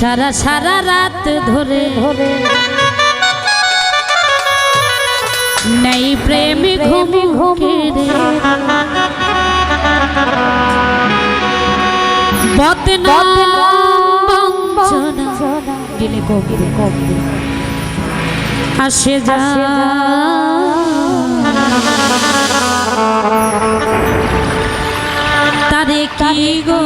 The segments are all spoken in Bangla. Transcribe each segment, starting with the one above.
সারা সারা রাত ধরে ধরে। নেই প্রেমী ঘুম ঘুমে দিলে কমবে কমবে আসে যা। তারে কি গো?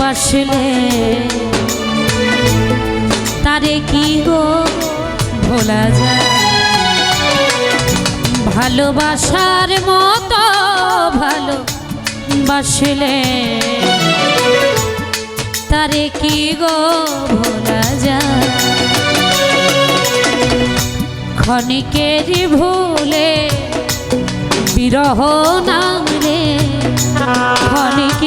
বাসলে। তারে কি গো ভোলা যায়? ভালোবাসার মতো ভালো বাসলে। তারে কি গো ভোলা যায়? ক্ষণিকেরই ভুলে বিরহ নামলে ক্ষণিকের ভুলে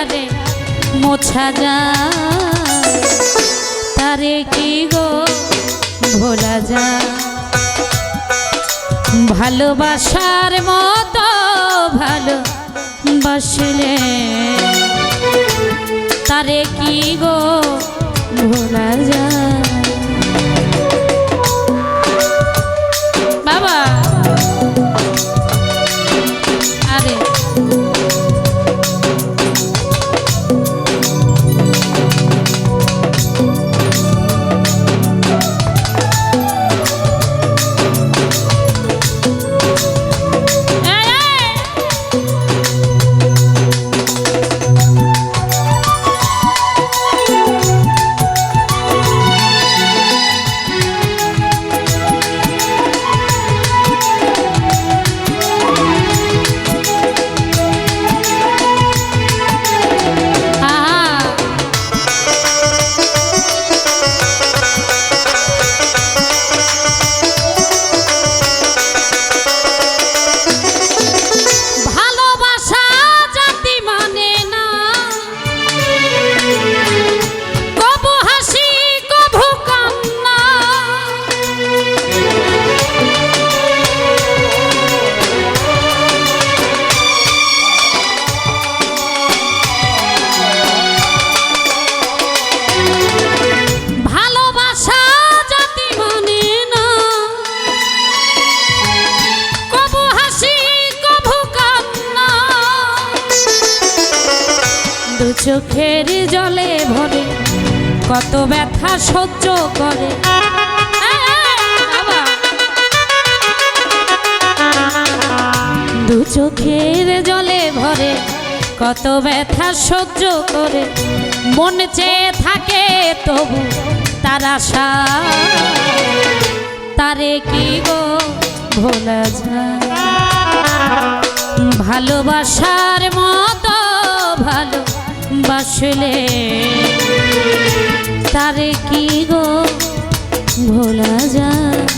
তারে মোছা যা। তারে কি গো ভোলা যায় ভালোবাসার মতো ভালো বসলে তারে কি গো ভোলা যায় চোখের জলে ভরে, কত ব্যথা সহ্য করে। দু চোখের জলে ভরে, কত ব্যথা সহ্য করে। মন চেয়ে থাকে তবু তার আশা। তারে কি গো ভোলা যায়? ভালোবাসার মতো ভালো। বাসলে। তারে কি গো ভোলা যায়?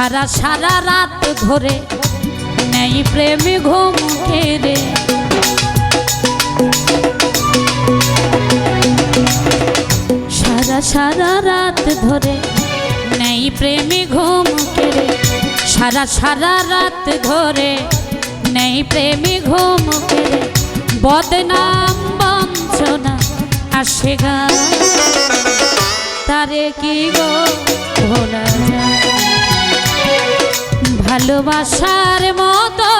সারা সারা রাত ধরে নেই প্রেমী ঘুম কেড়ে। সারা সারা রাত ধরে নেই প্রেমী ঘুম কেড়ে। সারা সারা রাত ধরে নেই প্রেমী ঘুম কেড়ে। বদনাম বঞ্চনা আসে গা। তারে কি গো ভোলা যায়? ভালোবাসার মতো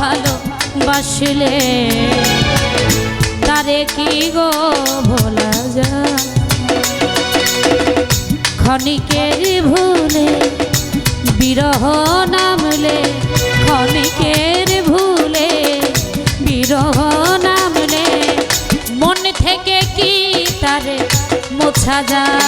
ভালোবাসলে তারে কি গো ভোলা যায়? ক্ষণিকের ভুলে, বিরহ নামলে, ক্ষণিকের ভুলে, বিরহ নামলে, মন থেকে কি তারে মোছা যায়?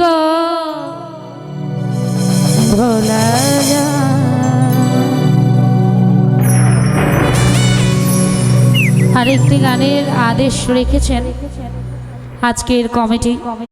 গো। ভোলা যায় আরেকটি গানের আদেশ রেখেছেন আজকের কমিটি।